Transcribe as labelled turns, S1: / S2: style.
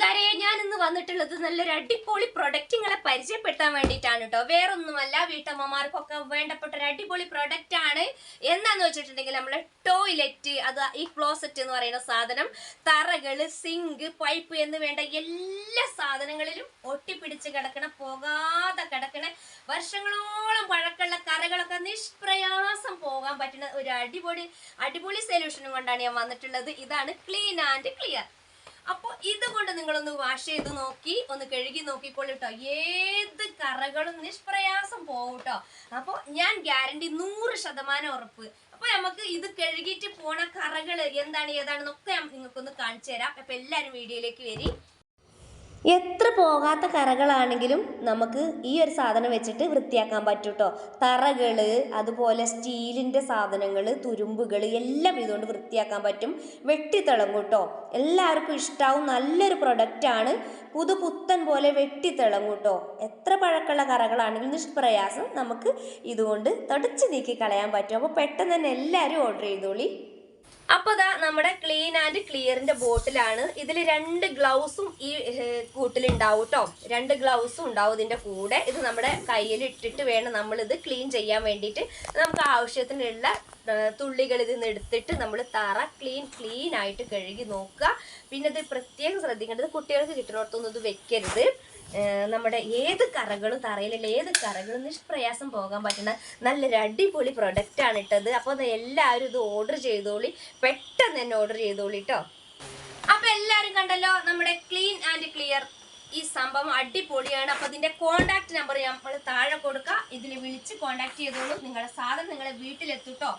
S1: കൂട്ടുകാരെ ഞാൻ ഇന്ന് വന്നിട്ടുള്ളത് നല്ലൊരു അടിപൊളി പ്രൊഡക്റ്റ് നിങ്ങളെ പരിചയപ്പെടുത്താൻ വേണ്ടിയിട്ടാണ് കേട്ടോ വേറൊന്നുമല്ല വീട്ടമ്മമാർക്കൊക്കെ വേണ്ടപ്പെട്ട ഒരു അടിപൊളി പ്രൊഡക്റ്റ് ആണ്. എന്താന്ന് വെച്ചിട്ടുണ്ടെങ്കിൽ നമ്മളെ ടോയ്ലറ്റ് അത് ഈ ക്ലോസറ്റ് എന്ന് പറയുന്ന സാധനം തറകൾ സിങ്ക് പൈപ്പ് എന്ന് വേണ്ട എല്ലാ സാധനങ്ങളിലും ഒട്ടിപ്പിടിച്ച് കിടക്കണ പോകാതെ കിടക്കണ വർഷങ്ങളോളം പഴക്കമുള്ള കറകളൊക്കെ നിഷ്പ്രയാസം പോകാൻ പറ്റുന്ന ഒരു അടിപൊളി അടിപൊളി സൊല്യൂഷനും കൊണ്ടാണ് ഞാൻ വന്നിട്ടുള്ളത്. ഇതാണ് ക്ലീൻ ആൻഡ് ക്ലിയർ അപ്പോൾ ഇതുകൊണ്ട് നിങ്ങളൊന്ന് വാഷ് ചെയ്ത് നോക്കി ഒന്ന് കഴുകി നോക്കിക്കോളൂ കേട്ടോ ഏത് കറകളും നിഷ്പ്രയാസം പോകും കേട്ടോ അപ്പോൾ ഞാൻ ഗ്യാരണ്ടി നൂറ് ശതമാനം ഉറപ്പ്. അപ്പോൾ നമുക്ക് ഇത് കഴുകിയിട്ട് പോണ കറകൾ എന്താണ് ഏതാണെന്നൊക്കെ നിങ്ങൾക്ക് നിങ്ങൾക്കൊന്ന് കാണിച്ചു തരാം. അപ്പോൾ എല്ലാവരും വീഡിയോയിലേക്ക് വരി. എത്ര പോകാത്ത കറകളാണെങ്കിലും നമുക്ക് ഈ ഒരു സാധനം വെച്ചിട്ട് വൃത്തിയാക്കാൻ പറ്റും കേട്ടോ തറകൾ അതുപോലെ സ്റ്റീലിന്റെ സാധനങ്ങൾ തുരുമ്പുകൾ എല്ലാം ഇതുകൊണ്ട് വൃത്തിയാക്കാൻ പറ്റും. വെട്ടിത്തിളങ്ങും കേട്ടോ എല്ലാവർക്കും ഇഷ്ടാവും. നല്ലൊരു പ്രൊഡക്റ്റാണ്. പുതു പുത്തൻ പോലെ വെട്ടിത്തിളങ്ങും കേട്ടോ എത്ര പഴക്കമുള്ള കറകളാണെങ്കിലും നിഷ്പ്രയാസം നമുക്ക് ഇതുകൊണ്ട് തുടച്ച് നീക്കി കളയാൻ പറ്റും. അപ്പോൾ പെട്ടെന്ന് തന്നെ എല്ലാവരും ഓർഡർ ചെയ്തോളി. അപ്പോൾ ദാ നമ്മുടെ ക്ലീൻ ആൻഡ് ക്ലിയറിന്റെ ബോട്ടിലാണ്. ഇതിൽ രണ്ട് ഗ്ലൗസും ഈ കൂട്ടിൽ ഉണ്ടാവും കേട്ടോ രണ്ട് ഗ്ലൗസും ഉണ്ടാവും ഇതിന്റെ കൂടെ. ഇത് നമ്മുടെ കയ്യിൽ ഇട്ടിട്ട് വേണം നമ്മൾ ഇത് ക്ലീൻ ചെയ്യാൻ വേണ്ടിയിട്ട്. നമുക്ക് ആവശ്യത്തിനുള്ള തുള്ളികൾ ഇതിൽ നിന്ന് എടുത്തിട്ട് നമ്മൾ തറ ക്ലീൻ ക്ലീൻ ആയിട്ട് കഴുകി നോക്കുക. പിന്നെ ഇത് പ്രത്യേകം ശ്രദ്ധിക്കേണ്ടത് കുട്ടികൾക്ക് കിട്ടുന്നിടത്തൊന്നും ഇത് വെക്കരുത്. നമ്മുടെ ഏത് കറകളും തറയിലുള്ള ഏത് കറകളും നിഷ്പ്രയാസം പോകാൻ പറ്റുന്ന നല്ലൊരു അടിപൊളി പ്രൊഡക്റ്റ് ആണ് ഇട്ടത്. അപ്പോൾ എല്ലാവരും ഇത് ഓർഡർ ചെയ്തോളി. പെട്ടെന്ന് തന്നെ ഓർഡർ ചെയ്തോളി കേട്ടോ അപ്പൊ എല്ലാവരും കണ്ടല്ലോ നമ്മുടെ ക്ലീൻ ആൻഡ് ക്ലിയർ ഈ സംഭവം അടിപൊളിയാണ്. അപ്പൊ ഇതിന്റെ കോണ്ടാക്ട് നമ്പർ നമ്മൾ താഴെ കൊടുക്കുക ഇതിൽ വിളിച്ച് കോണ്ടാക്ട് ചെയ്തോളൂ. നിങ്ങളുടെ സാധനം നിങ്ങളെ വീട്ടിലെത്തുട്ടോ